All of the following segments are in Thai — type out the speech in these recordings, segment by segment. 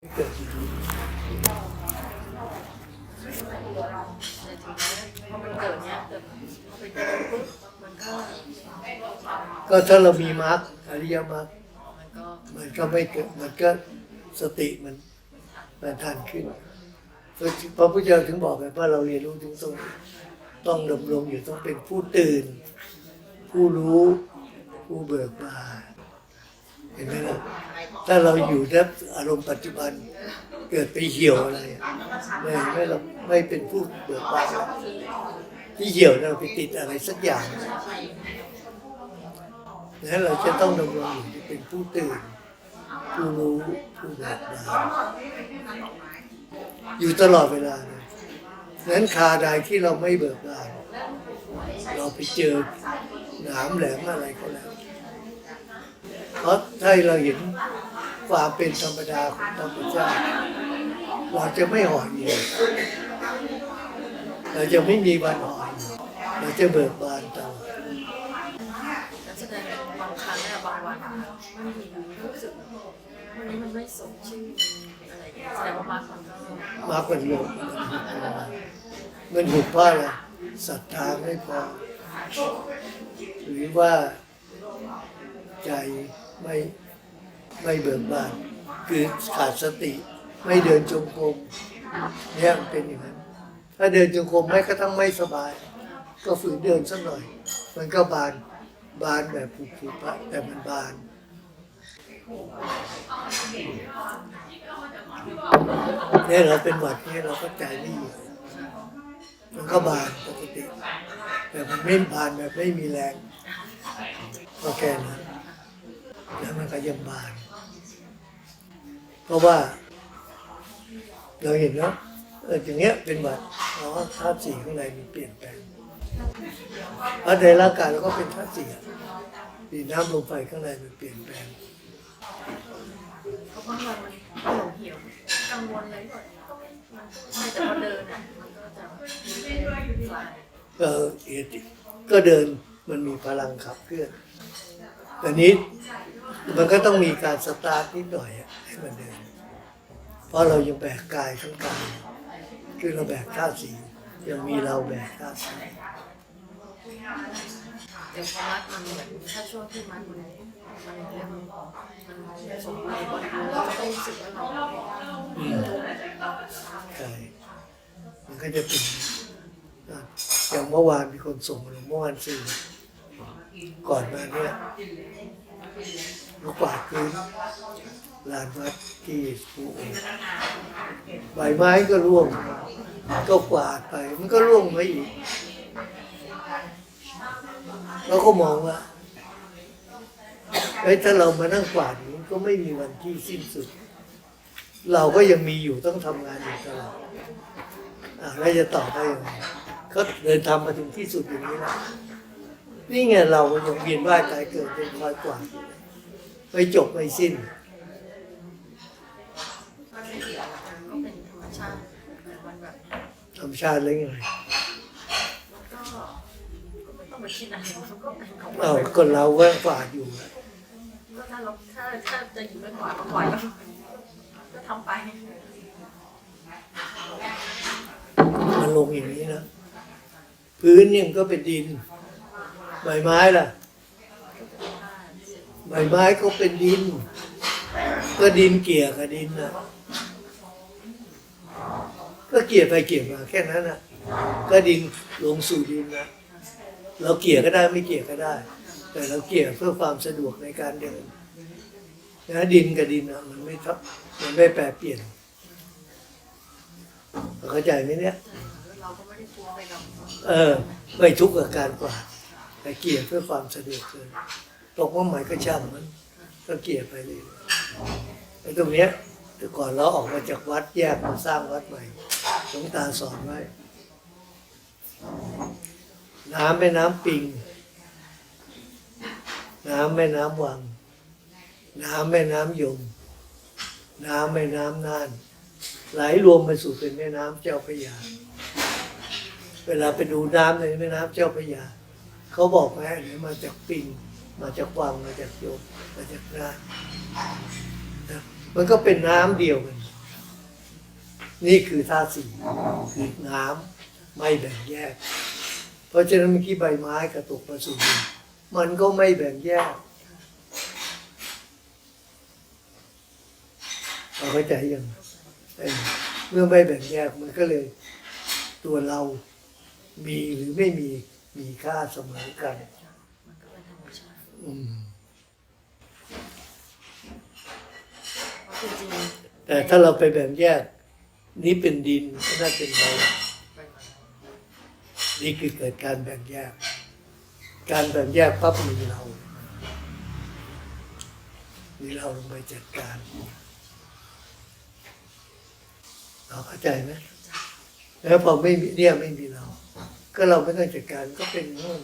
ก็ถ้าเรามีมรรคอริยมรรคมันก็มันก็ไม่เกิดมันก็สติมันมันทันขึ้นพระพุทธเจ้าถึงบอกไงว่าเราเรียนรู้ถึงตรงต้องดำรงอยู่ต้องเป็นผู้ตื่น ผู้รู้ ผู้เบิกบาน ห็นไหมล่ะถ้าเราอยู่ในอารมณ์ปัจจุบันเกิดไปเหี่ยวอะไรไม่ไม่เราไม่เป็นผู้เบิกบานที่เหี่ยวเราไปติดอะไรสักอย่างนั้นเราจะต้องดำรงอยู่เป็นผู้ตื่นผู้รู้ผู้เบิกบานอยู่ตลอดเวลาเลยนั้นคาใดที่เราไม่เบิกบานเราไปเจอหนามแหลมอะไรก็แล้ว เพราะถ้เราเห็นความเป็นธรรมดาของธรรมชาติเราจะไม่ห่อเหี่ยวเราจะไม่มีวันห่อเหี่ยเราจะเบิกบานตลอดการแสดงบางครั้งเนี่ยบางวันมันมีรู้สึกวันนี้มันไม่สมชื่ออะไรอย่างเงี้ยแสดงว่ามาร์คมันก็มาเป็นลมมันหุบเพราะอะศรัทธาไม่พอหรือว่าใจ ไม่ไม่เบิกบาน คือขาดสติ ไม่เดินจงกรมเนี่ยเป็นอย่างนั้น ถ้าเดินจงกรมแม้กระทั่งไม่สบาย ก็ฝืนเดินสักหน่อย มันก็บานบานแบบผุผุพะแต่มันบานเนี่ยเราเป็นหวัดเนี่ยเราก็ใจไม่อยู่มันก็บานปกติ แต่มันไม่บานแบบไม่มีแรงก็แค่นั้น แล้วมันก็ยังบาน เพราะว่า เราเห็นแล้วเอออย่างเงี้ยเป็นหวัดเพราะว่าธาตุสีข้างในมันเปลี่ยนแปลงแล้วในร่างกายเราก็เป็นธาตุสีดินน้ำลมไฟข้างในมันเปลี่ยนแปลงเพราะวันมันเหี่ยวกังวลอะไรก็ไม่แต่พอเดินอะมันก็จะคลายเออเอติก็เดินมันมีพลังขับเคลื่อนแต่นี้ มันก็ต้องมีการสตาร์ทนิดหน่อยให้มันเดิน เพราะเรายังแบกกายทั้งกายคือเราแบกธาตุสียังมีเราแบกธาตุสีเดี๋ยวพอมัดมันเหมือนถ้าช่วงที่มัดมันมันเริ่มมันสมบูรณ์บริบูรณ์เราก็รู้สึกว่าเราอืมใช่มันก็จะเป็นอย่างเมื่อวานมีคนส่งมาเมื่อวานสื่อก่อนมาเนี่ย ลูกกวาดพื้นลานวัดที่ภูโอใบไม้ก็ร่วงก็กวาดไป มันก็ร่วงไปอีกเราก็มองว่าเฮ้ถ้าเรามานั่งกวาดมันก็ไม่มีวันที่สิ้นสุด เราก็ยังมีอยู่ต้องทำงานอยู่ตลอดอะแล้วจะตอบได้ยังไงก็เดินทำมาถึงที่สุดอย่างนี้แล้ว นี่ไงเรายังเวียนว่ายตายเกิดเป็นคอยกวาดอยู่ไม่จบไม่สิ้นก็เป็นธรรมชาติมันแบบธรรมชาติเลยไงมันก็ก็ไม่ต้องไปคิดอะไรมันก็เป็นของมัเอานก็เราแว่งกวาดอยู่ก็ถ้าเราถ้าถ้าจะอยู่ไม่กว่าก็ปล่อยก็ก็ทำไป มันลงอย่างนี้นะ พื้นเนี่ยมันก็เป็นดิน ใบไม้ล่ะ ใบไม้ก็เป็นดิน ก็ดินเกี่ยกับดินนะก็เกี่ยไปเกี่ยมาแค่นั้นนะก็ดินลงสู่ดินนะเราเกี่ยก็ได้ไม่เกี่ยก็ได้ แต่เราเกี่ยเพื่อความสะดวกในการเดินนะดินกับดินนะมันไม่ทับมันไม่แปรเปลี่ยนเข้าใจไหมเนี่ยเราก็ไม่ได้ฟัวไปกับเออไม่ทุกข์กับการกวาด แต่เกลี่ยเพื่อความสะดวกเลยตกว่าหมายก็ช่างมัน ก็เกลี่ยไปเลยไอ้ตรงเนี้ยแต่ก่อนเราออกมาจากวัดแยกมาสร้างวัดใหม่หลวงตาสอนไว้ น้ำแม่น้ำปิง น้ำแม่น้ำวัง น้ำแม่น้ำยม น้ำแม่น้ำน่าน ไหลรวมไปสู่เป็นแม่น้ำเจ้าพระยา เวลาไปดูน้ำในแม่น้ำเจ้าพระยา เขาบอกไหมอันไหนมาจากปิงมาจากวังมาจากโยมมาจากนานะมันก็เป็นน้ำเดียวกัน นี่คือธาตุสี่คือน้ำไม่แบ่งแยก เพราะฉะนั้นเมื่อกี้ใบไม้กระตุกมาสู่ดินมันก็ไม่แบ่งแยกเราเข้าใจยังเมื่อไม่แบ่งแยกมันก็เลย ตัวเรามีหรือไม่มี มีค่าเสมอกัน มันก็เป็นธรรมชาติอืม เพราะจริงๆแต่ถ้าเราไปแบ่งแยก นี้เป็นดินนั่นเป็นเราไปมานี่คือเกิดการแบ่งแยก การแบ่งแยกปั๊บมีเรา มีเราลงไปจัดการเราเข้าใจไหมแล้วพอไม่มีเนี่ยไม่มีเรา ก็เราไม่ต้องจัดการก็เป็นอย่างนั้น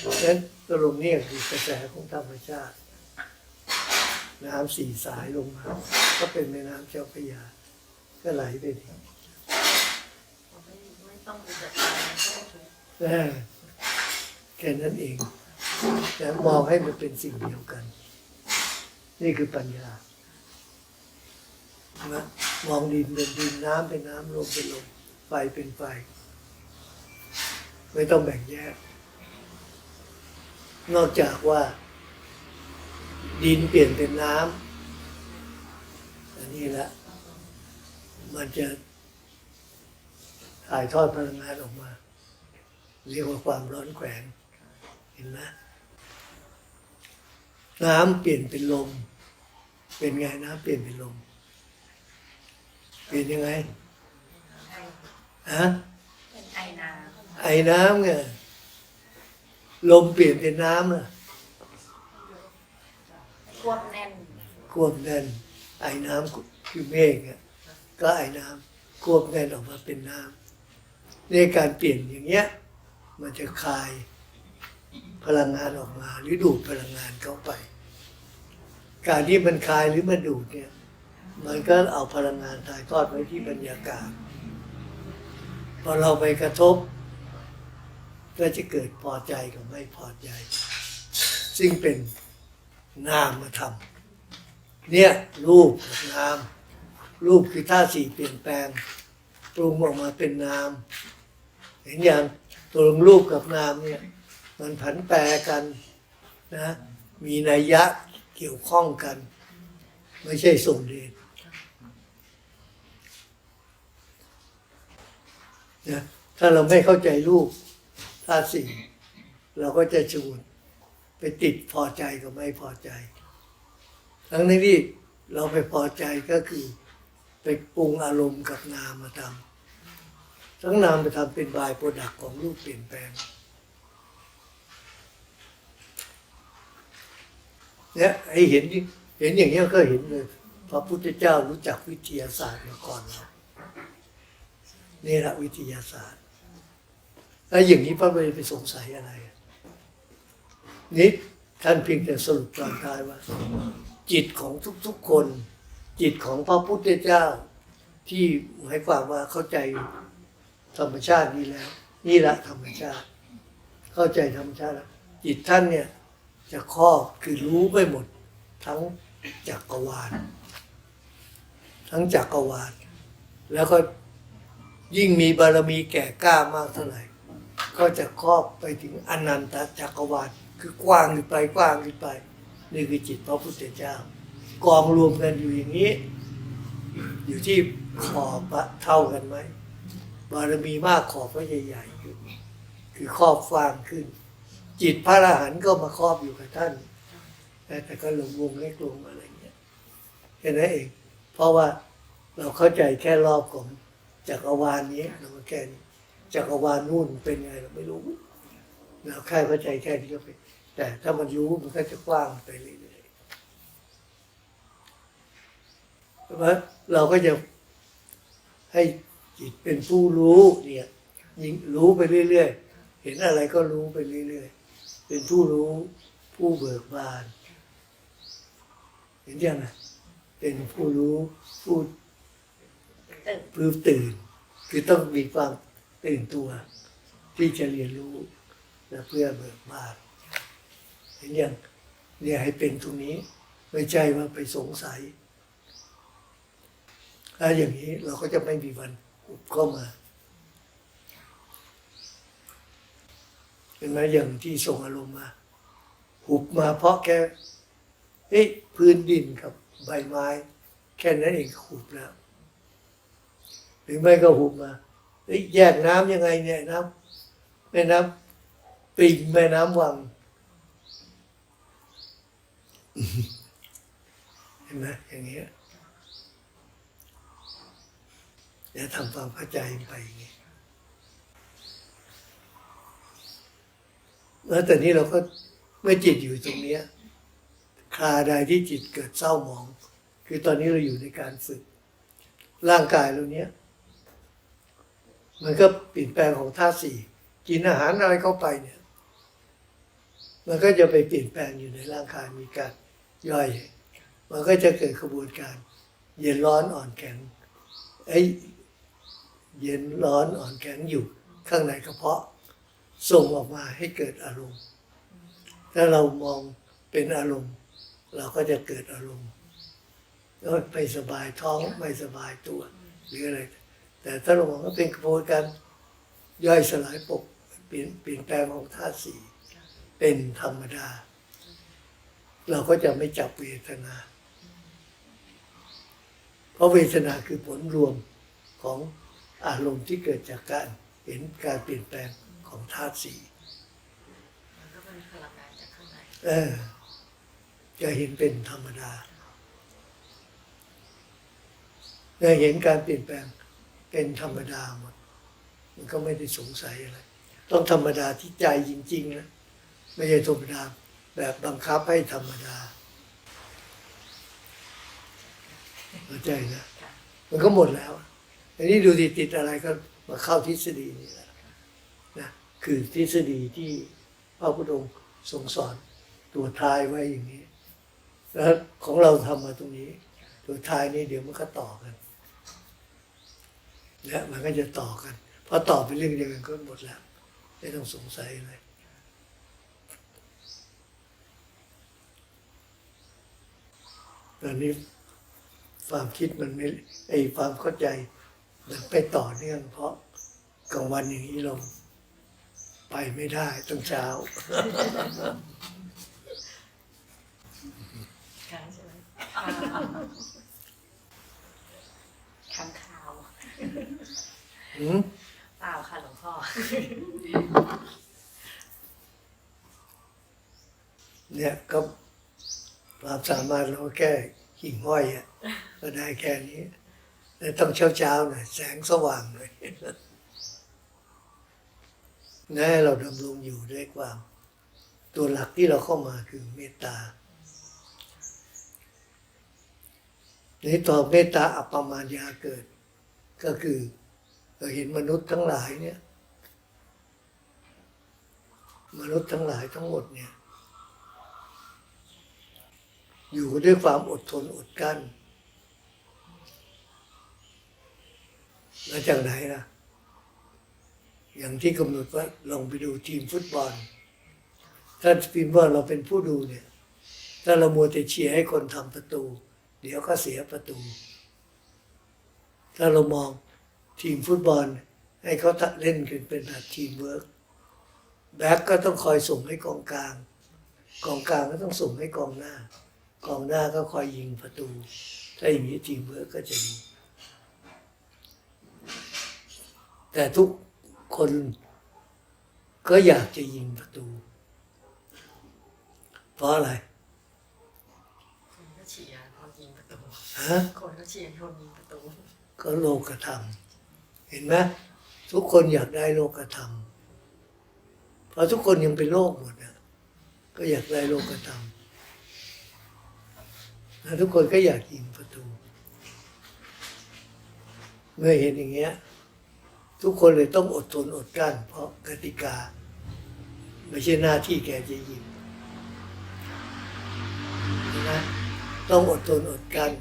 อยู่ดังนั้นตกลงเนี่ยคือกระแสของธรรมชาติ น้ำสี่สายลงมา ก็เป็นแม่น้ำเจ้าพระยา ก็ไหลไปดิเราไม่ไม่ต้องไปจัดการมันก็ไม่ทุกข์แค่แค่นั้นเองแต่มองให้มันเป็นสิ่งเดียวกัน นี่คือปัญญาใช่ไหมมองดินเป็นดินน้ำเป็นน้ำลมเป็นลมไฟเป็นไฟ ไม่ต้องแบ่งแยก นอกจากว่า ดินเปลี่ยนเป็นน้ำอันนี้แหละมันจะถ่ายทอดพลังงานออกมา เรียกว่าความร้อนแขวนเห็นไหมน้ำเปลี่ยนเป็นลม เป็นไงน้ำเปลี่ยนเป็นลม เปลี่ยนยังไงฮะ ไอ้น้ำไงลมเปลี่ยนเป็นน้ำล่ะำควบแน่นควบแน่น ไอ้น้ำคือเมฆอะก็ไอ้น้ำควบแน่นออกมาเป็นน้ำในการเปลี่ยนอย่างเงี้ย มันจะคายพลังงานออกมา หรือดูดพลังงานเข้าไป การที่มันคายหรือมันดูดเนี่ย มันก็เอาพลังงานถ่ายทอดไว้ที่บรรยากาศพอเราไปกระทบ ก็จะเกิดพอใจกับไม่พอใจ ซึ่งเป็นนามธรรมเนี่ยรูปกับนาม รูปคือธาสี่เปลี่ยนแปลง ปรุงออกมาเป็นนาม เห็นอย่างตัวรูปกับนามเนี่ยมันผันแปรกันนะมีนัยยะเกี่ยวข้องกัน ไม่ใช่ส่งเดชนะถ้าเราไม่เข้าใจรูป ธาตุสี่เราก็จะจูนไปติดพอใจกับไม่พอใจ ทั้งนี้ที่เราไปพอใจก็คือไปปรุงอารมณ์กับนามมาทำทั้งนามมาทำเป็นบายโปรดักของรูปเปลี่ยนแปลงเนี่ยไอ้เห็นเห็นอย่างเงี้ยก็เห็นเลยพระพุทธเจ้ารู้จักวิทยาศาสตร์มาก่อนเรานี่แหละวิทยาศาสตร์ แล้วอย่างนี้พระไม่ไปสงสัยอะไร นี่ท่านเพียงแต่สรุปตอนท้ายว่า จิตของทุกๆคน จิตของพระพุทธเจ้า ที่หมายความว่าเข้าใจธรรมชาตินี้แล้ว นี่แหละธรรมชาติ เข้าใจธรรมชาติแล้วจิตท่านเนี่ยจะครอบคือรู้ไปหมด ทั้งจักรวาล ทั้งจักรวาล แล้วก็ยิ่งมีบารมีแก่กล้ามากเท่าไหร่ ก็จะครอบไปถึงอนันตจักรวาลคือกว้างขึ้นไปกว้างขึ้นไปนี่คือจิตพระพุทธเจ้า กองรวมกันอยู่อย่างนี้ อยู่ที่ขอบเท่ากันไหมบารมีมากขอบก็ใหญ่ๆขึ้นคือครอบฟางขึ้น จิตพระอรหันต์ก็มาครอบอยู่กับท่านแต่แต่ก็ลงวงเล็กลงอะไรเงี้ยแค่นั้นเอง เพราะว่าเราเข้าใจแค่รอบของจักรวาลนี้เราก็แค่นี้ จักรวาลนู่นเป็นไงเราไม่รู้เราแค่เข้าใจแค่นี้ก็เป็นแต่ถ้ามันรู้มันก็จะกว้างไปเรื่อยๆเพราะฉะนั้นเราก็จะให้จิตเป็นผู้รู้เนี่ยยิ่งรู้ไปเรื่อยๆ เห็นอะไรก็รู้ไปเรื่อยๆ เป็นผู้รู้ผู้เบิกบาน เห็นยังไงเป็นผู้รู้ผู้ตื่นรู้ตื่น คือต้องมีความ ตื่นตัวที่จะเรียนรู้และเพื่อเบิกบานเห็นยังเนี่ยให้เป็นตรงนี้ ไม่ใช่ว่าไปสงสัย ถ้าอย่างนี้เราก็จะไม่มีวันอุบเข้ามาเห็นไหมอย่างที่ส่งอารมณ์มา หุบมาเพราะแค่เอ้พื้นดินกับใบไม้ แค่นั้นเองหุบแล้ว หรือไม่ก็หุบมา แยกน้ำยังไงเนี่ยน้ำแม่น้ำปิงแม่น้ำวังเห็นไหมอย่างเงี้ยเดี๋ยวทำความเข้าใจไปอย่างงี้แล้วแต่นี้เราก็เมื่อจิตอยู่ตรงเนี้ยคราใดที่จิตเกิดเศร้าหมอง คือตอนนี้เราอยู่ในการฝึก ร่างกายเราเนี้ย มันก็เปลี่ยนแปลงของธาตุสี่กินอาหารอะไรเข้าไปเนี่ย มันก็จะไปเปลี่ยนแปลงอยู่ในร่างกายมีการย่อย มันก็จะเกิดกระบวนการ เย็นร้อนอ่อนแข็งไอ้เย็นร้อนอ่อนแข็งอยู่ข้างในกระเพาะ ส่งออกมาให้เกิดอารมณ์ ถ้าเรามองเป็นอารมณ์ เราก็จะเกิดอารมณ์แล้วไม่สบายท้องไม่สบายตัวหรืออะไร แต่ถ้าเรามองว่าเป็นกระบวนการย่อยสลายปกเปลี่ยนเปลี่ยนแปลงของธาตุสี่เป็นธรรมดา เราก็จะไม่จับเวทนา เพราะเวทนาคือผลรวมของอารมณ์ที่เกิดจากการเห็นการเปลี่ยนแปลงของธาตุสี่มันก็เป็นพลังงานจากข้างในเออจะเห็นเป็นธรรมดาจะเห็นการเปลี่ยนแปลง เป็นธรรมดาหมด มันก็ไม่ได้สงสัยอะไร ต้องธรรมดาที่ใจจริงๆนะไม่ใช่ธรรมดาแบบบังคับให้ธรรมดาเข้าใจนะค่ะมันก็หมดแล้วอันนี้ดูติดติดอะไรก็มาเข้าทฤษฎีนี่แหละนะคือทฤษฎีที่พระพุทธองค์ทรงสอนตัวท้ายไว้อย่างนี้ แล้วของเราทำมาตรงนี้ ตัวท้ายนี้เดี๋ยวมันก็ต่อกัน และมันก็จะต่อกันพอต่อไปเรื่องเดียวกันก็หมดแล้ว ไม่ต้องสงสัยอะไรตอนนี้ความคิดมันไม่ไอความเข้าใจมันไปต่อเนื่อง เพราะกลางวันอย่างนี้เราไปไม่ได้ต้องเช้าค้างใช่ไหม ค้างคาว หืมเปล่าค่ะหลวงพ่อ เนี่ยก็ความสามารถเราแค่หิ่งห้อยอะก็ได้แค่นี้แต่ต้องเช้าเช้าๆหน่อยแสงสว่างหน่อยนะให้เราดำรงอยู่ด้วยความ ตัวหลักที่เราเข้ามาคือเมตตาในต่อเมตตาอัปปมาญาเกิด ก็คือ เราเห็นมนุษย์ทั้งหลายเนี่ย มนุษย์ทั้งหลายทั้งหมดเนี่ย อยู่ด้วยความอดทนอดกลั้นมาจากไหนล่ะ อย่างที่กำหนดว่าลองไปดูทีมฟุตบอล ถ้าทีมฟุตบอลเราเป็นผู้ดูเนี่ย ถ้าเรามัวแต่เชียร์ให้คนทำประตู เดี๋ยวก็เสียประตู ถ้าเรามอง ทีมฟุตบอล ให้เขาเล่นกันเป็นแบบทีมเวิร์กแบ็กก็ต้องคอยส่งให้กองกลาง กองกลางก็ต้องส่งให้กองหน้า กองหน้าก็คอยยิงประตู ถ้าอย่างนี้ทีมเวิร์กก็จะดีแต่ทุกคนก็อยากจะยิงประตู เพราะอะไร คนก็เชียร์คนยิงประตู ฮะ คนก็เชียร์คนยิงประตู ก็โลกธรรมเห็นไหมทุกคนอยากได้โลกธรรมเพราะทุกคนยังเป็นโลกหมดนะก็อยากได้โลกธรรมแล้วทุกคนก็อยากยิงประตู เมื่อเห็นอย่างเงี้ย ทุกคนเลยต้องอดทนอดกลั้น เพราะกติกา ไม่ใช่หน้าที่แกจะยิงนไหมต้องอดทนอดกลั้น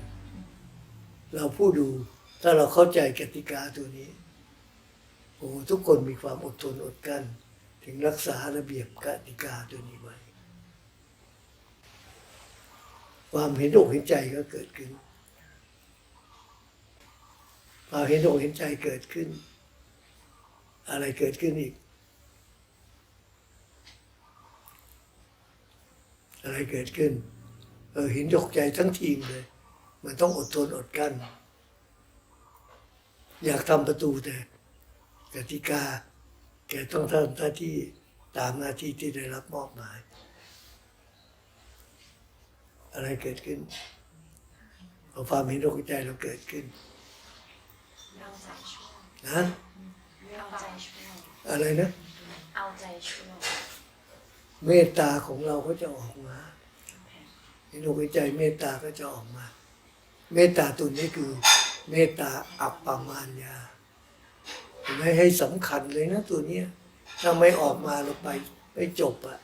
เราผู้ดูถ้าเราเข้าใจกติกาตัวนี้ อ้ทุกคนมีความอดทนอดกั้นถึงรักษาระเบียบกติกาตัวนี้ไว้ ความเห็นอกเห็นใจก็เกิดขึ้นความเห็นอกเห็นใจเกิดขึ้น อะไรเกิดขึ้นอีก อะไรเกิดขึ้น เออเห็นอกใจทั้งทีมเลย มันต้องอดทนอดกั้น อยากทำประตูแต่ กติกา แกต้องทำหน้าที่ตามหน้าที่ที่ได้รับมอบหมาย อะไรเกิดขึ้นพอความเห็นอกเห็นใจเราเกิดขึ้นเอาใจช่วยนะเอาใจช่วยอะไรนะเอาใจช่วยเมตตาของเราก็จะออกมาเห็นอกเห็นใจเมตตาก็จะออกมา เมตตาตัวนี้คือ เมตตาอัปปมานยา เห็นไหมให้สำคัญเลยนะตัวเนี้ยถ้าไม่ออกมาเราไปไม่จบอะ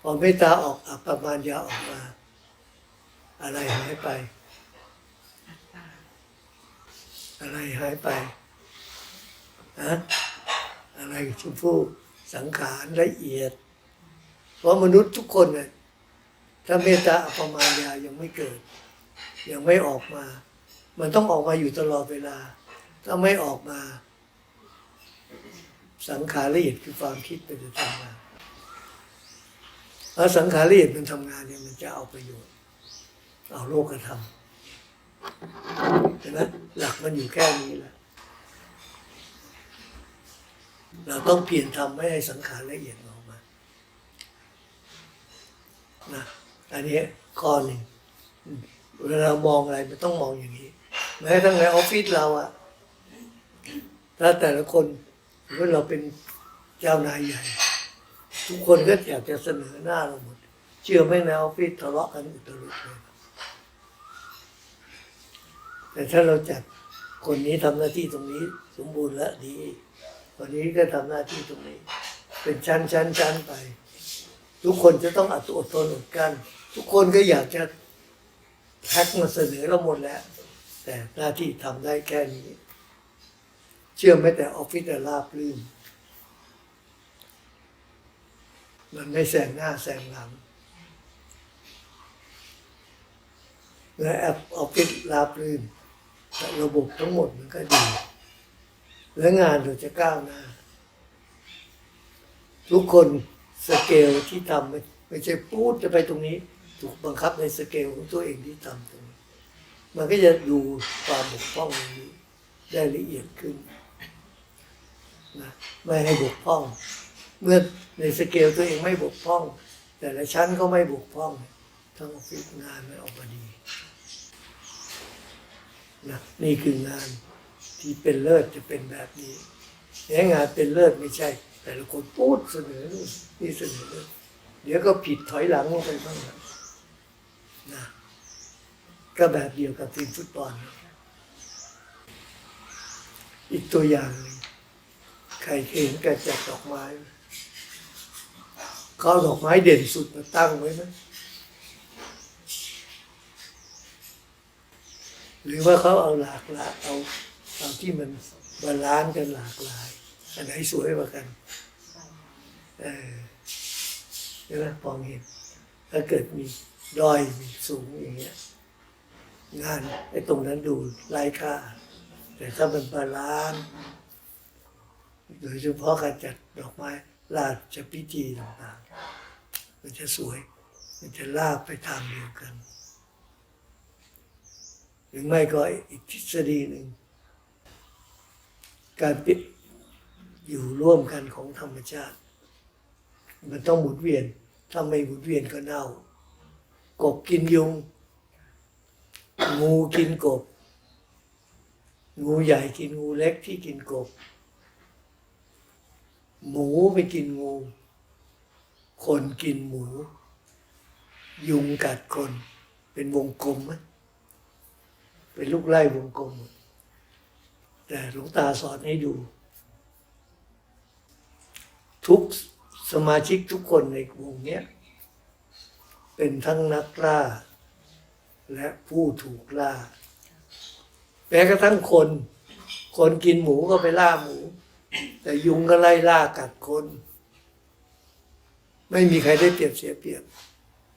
พอเมตตาออกอัปปมานยาออกมา อะไรหายไป อะไรหายไปฮะอะไรชมพู่สังขารละเอียด เพราะมนุษย์ทุกคนเนี่ยถ้าเมตตาอัปปมานยายังไม่เกิด ยังไม่ออกมา มันต้องออกมาอยู่ตลอดเวลา ถ้าไม่ออกมา สังขารละเอียดคือความคิดเป็นจะทำงานแล้วสังขารละเอียดมันทำงานเนี่ยมันจะเอาประโยชน์ เอาโลกธรรมเห็นไหมหลักมันอยู่แค่นี้แหละเราต้องเปลี่ยนทำไม่ให้สังขารละเอียดออกมานะอันนี้ข้อหนึ่งเวลาเรามองอะไรมันต้องมองอย่างนี้แม้ทั้งในออฟฟิศเราอะ ถ้าแต่ละคนเมื่อเราเป็นเจ้านายใหญ่ ทุกคนก็อยากจะเสนอหน้าเราหมด เชื่อไหมในออฟฟิศทะเลาะกันอุตรุดเลยแต่ถ้าเราจัดคนนี้ทำหน้าที่ตรงนี้ สมบูรณ์และดีคนนี้ก็ทำหน้าที่ตรงนี้ เป็นชั้นชั้นชั้นไป ทุกคนจะต้องอดอดทนอดกัน ทุกคนก็อยากจะแพ็กมาเสนอเราหมดแล้ว แต่หน้าที่ทำได้แค่นี้ เชื่อไหมแต่ออฟฟิศอะราบรื่น มันไม่แซงหน้าแซงหลัง และแอปออฟฟิศราบรื่นแต่ระบบทั้งหมดมันก็ดี และงานเราจะก้าวหน้า ทุกคนสเกลที่ทำไม่ใช่พูดจะไปตรงนี้ ถูกบังคับในสเกลของตัวเองที่ทำตรงนี้ มันก็จะดูความบกพร่องนี้ได้ละเอียดขึ้น นะไม่ให้บกพร่อง เมื่อในสเกลตัวเองไม่บกพร่อง แต่ละชั้นก็ไม่บกพร่อง ทั้งออฟฟิศงานมันออกมาดีนะนี่คืองานที่เป็นเลิศจะเป็นแบบนี้เนี่งานเป็นเลิศไม่ใช่ แต่ละคนพูดเสนอนี่เสนอเดี๋ยวก็ผิดถอยหลังลงไปบ้างนะนะก็แบบเดียวกับทีมฟุตบอล อีกตัวอย่างนึง ใครเคยเห็นแกจัดดอกไม้ไหมเขาดอกไม้เด่นสุดมาตั้งไว้ไหมหรือว่าเขาเอาหลากหลายเอาเอาที่มันบาลานซ์กันหลากหลาย อันไหนสวยกว่ากันเออใช่ไหมมองเห็น ถ้าเกิดมีดอยมีสูงอย่างเงี้ยงานไอ้ตรงนั้นดูไร้ค่า แต่ถ้ามันบาลานซ์ โดยเฉพาะการจัดดอกไม้ราชพิธีต่างๆ มันจะสวย มันจะลาบไปทางเดียวกัน หรือไม่ก็อีกทฤษฎีหนึ่ง การปิดอยู่ร่วมกันของธรรมชาติ มันต้องหมุนเวียน ถ้าไม่หมุนเวียนก็เน่า กบกินยุง งูกินกบ งูใหญ่กินงูเล็กที่กินกบ หมูไปกินงู คนกินหมู ยุงกัดคน เป็นวงกลมไหมเป็นลูกไล่วงกลม แต่หลวงตาสอนให้ดู ทุกสมาชิกทุกคนในวงเนี้ย เป็นทั้งนักล่า และผู้ถูกล่าแม้กระทั่งคน คนกินหมูก็ไปล่าหมู แต่ยุงก็ไล่ล่ากัดคน ไม่มีใครได้เปรียบเสียเปรียบ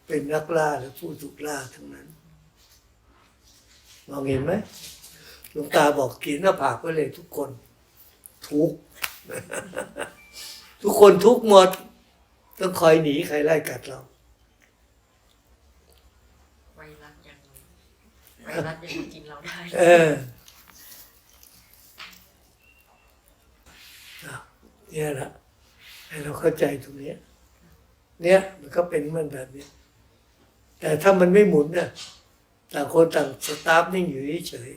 เป็นนักล่าและผู้ถูกล่าทั้งนั้น มองเห็นไหมลวงตาบอกเขียนหน้าผากไว้เลยทุกคน ทุกข์ทุกคนทุกข์หมด ต้องคอยหนีใครไล่กัดเราไวรัสยังไวรัสยังมากินเราได้ เอออะ เนี่ยแหละให้เราเข้าใจตรงนี้เนี่ยมันก็เป็นมันแบบนี้ แต่ถ้ามันไม่หมุนน่ะต่างคนต่างสตาร์ทนิ่งอยู่เฉย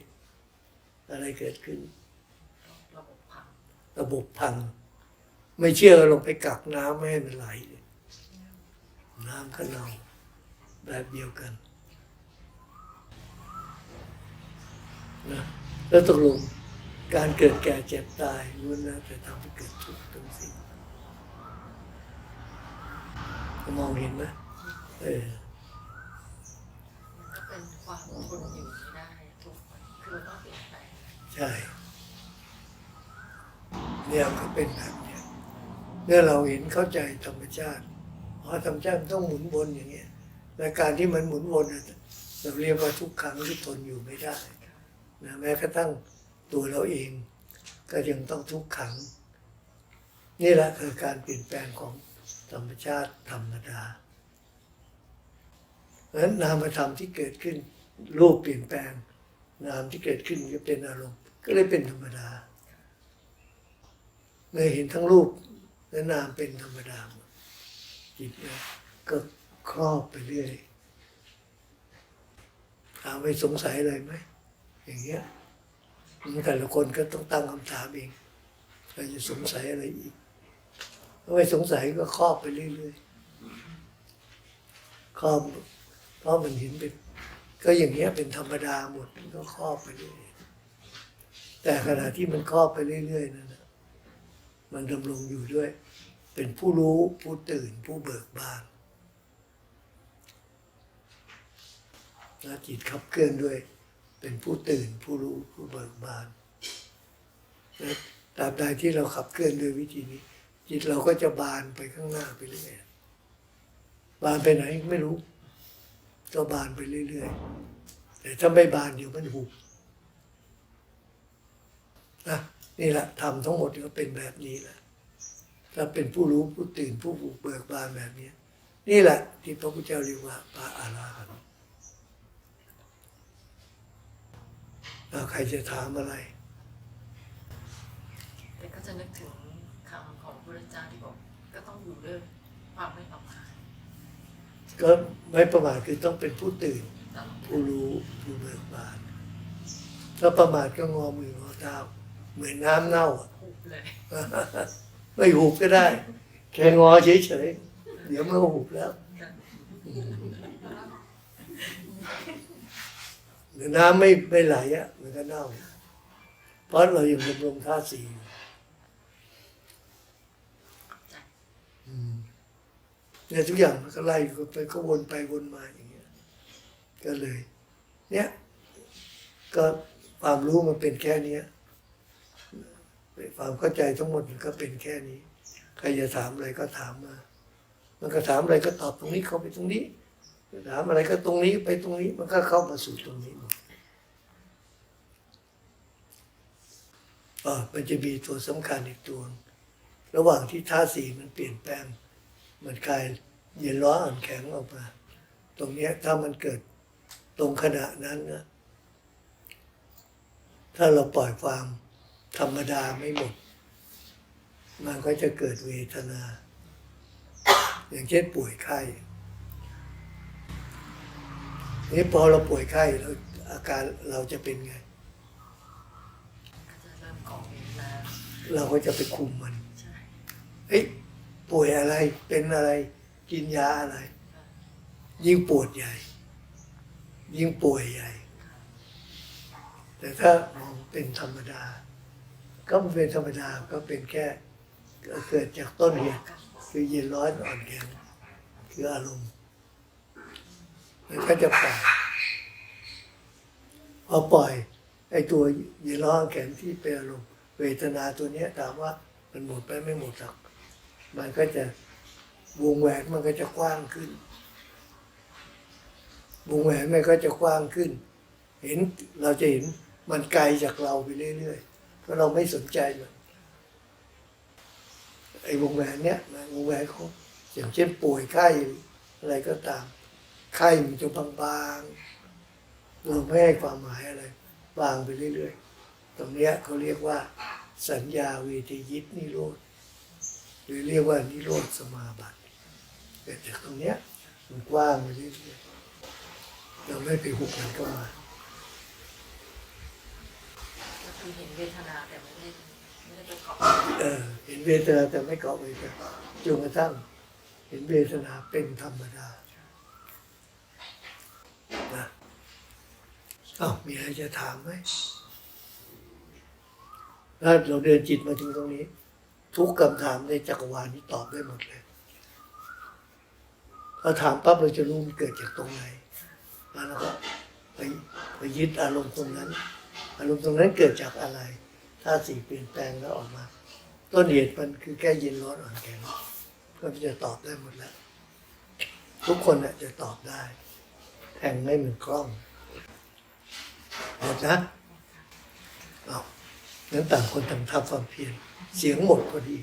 อะไรเกิดขึ้น ระบบพังระบบพัง ไม่เชื่อลงไปกักน้ำไม่ให้มันไหลน้ำก็น่าแบบเดียวกันนะแล้วตกลงการเกิดแก่เจ็บตายล้วนแล้วแต่ทำให้เกิดทุกข์ทั้งสิ้น มองเห็นไหมเออมันก็เป็นความทนอยู่ไม่ได้ทุกวันคือมันต้องเปลี่ยนแปลงใช่ เนี่ยมันก็เป็นแบบเนี้ยเมื่อเราเห็นเข้าใจธรรมชาติเพราะธรรมชาติมันต้องหมุนวนอย่างเงี้ยในการที่มันหมุนวนน่ะเราเรียกว่าทุกครั้งที่ทนอยู่ไม่ได้นะแม้กระทั่งตัวเราเอง ก็ยังต้องทุกขัง นี่แหละคือการเปลี่ยนแปลงของ ธรรมชาติธรรมดาเพราะฉะนั้นนามธรรมที่เกิดขึ้น รูปเปลี่ยนแปลง นามที่เกิดขึ้นก็เป็นอารมณ์ ก็เลยเป็นธรรมดาเมื่อเห็นทั้งรูปและนามเป็นธรรมดาจิตเนี่ยก็ครอบไปเรื่อยถามไม่สงสัยอะไรไหมอย่างเงี้ยแต่ละคนก็ต้องตั้งคำถามเองเราจะสงสัยอะไรอีก ไม่สงสัยก็ครอบไปเรื่อยๆครอบเพราะมันเห็นเป็นก็อย่างเงี้ยเป็นธรรมดาหมดมันก็ครอบไปเรื่อยแต่ขณะที่มันครอบไปเรื่อยๆนั่นนะมันดำรงอยู่ด้วย เป็นผู้รู้ผู้ตื่นผู้เบิกบานและจิตขับเคลื่อนด้วย เป็นผู้ตื่นผู้รู้ผู้เบิกบานและตราบใดที่เราขับเคลื่อนด้วยวิธีนี้ จิตเราก็จะบานไปข้างหน้าไปเรื่อยบานไปไหนไม่รู้ก็บานไปเรื่อยๆแต่ถ้าไม่บานเดี๋ยวมันหุบนะนี่แหละทำทั้งหมดก็เป็นแบบนี้แหละถ้าเป็นผู้รู้ผู้ตื่นผู้บุกเบิกบานแบบนี้ นี่แหละ ที่พระพุทธเจ้าเรียกว่าพระอรหันต์แล้วใครจะถามอะไรแต่ก็จะนึกถึง เจ้าที่บอกก็ต้องอยู่ด้วยความไม่ประมาทก็ไม่ประมาทคือต้องเป็นผู้ตื่น ตลอดผู้รู้ผู้เบิกบานถ้าประมาทก็งอมืองอเท้าเหมือนน้ำเน่าอะหุบเลย ไม่หุบก็ได้ แค่งอเฉยๆ เดี๋ยวมันก็หุบแล้วหรือน้ำไม่ไม่ไหลอะ มันก็เน่า เพราะเรายังดำรงท่าตุสี่อยู่อืม เนี่ยทุกอย่างมันก็ไล่ไปก็วนไปวนมาอย่างเงี้ยก็เลย เนี่ย ก็ความรู้มันเป็นแค่เนี้ยความเข้าใจทั้งหมดมันก็เป็นแค่นี้ ใครจะถามอะไรก็ถามมา มันก็ถามอะไรก็ตอบตรงนี้เข้าไปตรงนี้ ถามอะไรก็ตรงนี้ไปตรงนี้ มันก็เข้ามาสู่ตรงนี้หมดอ่ามันจะมีตัวสำคัญอีกตัว ระหว่างที่ท่าสีมันเปลี่ยนแปลง มันกลายเย็นร้อนอ่อนแข็งออกมา ตรงเนี้ยถ้ามันเกิดตรงขณะนั้นนะถ้าเราปล่อยความธรรมดาไม่หมด มันก็จะเกิดเวทนา อย่างเช่นป่วยไข้นี่พอเราป่วยไข้แล้วอาการเราจะเป็นไงก็จะเริ่มก่อเวทนาเราก็จะไปคุมมันใช่เฮ้ย ป่วยอะไรเป็นอะไรกินยาอะไร ยิ่งปวดใหญ่ ยิ่งป่วยใหญ่ แต่ถ้ามองเป็นธรรมดา ก็เป็นธรรมดาก็เป็นแค่เกิดจากต้นเหตุคือเย็นร้อนอ่อนแข็งคืออารมณ์มันก็จะปล่อยพอปล่อย ไอ้ตัวเย็นร้อนอ่อนแข็งที่เป็นอารมณ์เวทนาตัวเนี้ยถามว่ามันหมดไปไม่หมดหรอก มันก็จะวงแหวนมันก็จะกว้างขึ้น วงแหวนมันก็จะกว้างขึ้น เห็นเราจะเห็นมันไกลจากเราไปเรื่อยๆเพราะเราไม่สนใจมันไอ้วงแหวนเนี้ยนะวงแหวนเขาอย่างเช่นป่วยไข้อะไรก็ตาม ไข้มันจะบางๆเราไม่ให้ความหมายอะไร บางไปเรื่อยๆ ตรงเนี้ยเขาเรียกว่า สัญญาเวทียิตนิโรธ หรือเรียกว่านิโรธสมาบัติเกิดจากตรงเนี้ยมันกว้างไปเรื่อยๆเราไม่ไปหุบมันเข้ามาก็คือเห็นเวทนาแต่ไม่ได้ไม่ได้ไปเกาะเออเห็นเวทนาแต่ไม่เกาะเวทนาจนกระทั่งเห็นเวทนาเป็นธรรมดานะอ้าวมีอะไรจะถามไหมถ้าเราเดินจิตมาถึงตรงนี้ ทุกคำถามในจักรวาลนี้ตอบได้หมดเลยพอถามปั๊บเราจะรู้มันเกิดจากตรงไหนแล้วก็ไปไปยึดอารมณ์ตรงนั้น อารมณ์ตรงนั้นเกิดจากอะไรถ้าสิ่งเปลี่ยนแปลงแล้วออกมา ต้นเหตุมันคือแค่เย็นร้อนอ่อนแข็งก็จะตอบได้หมดแล้ว ทุกคนน่ะจะตอบได้แทงไม่เหมือนกล้องหมดนะเอา นั้นต่างคนต่างทำความเพียรเสียงหมดพอดี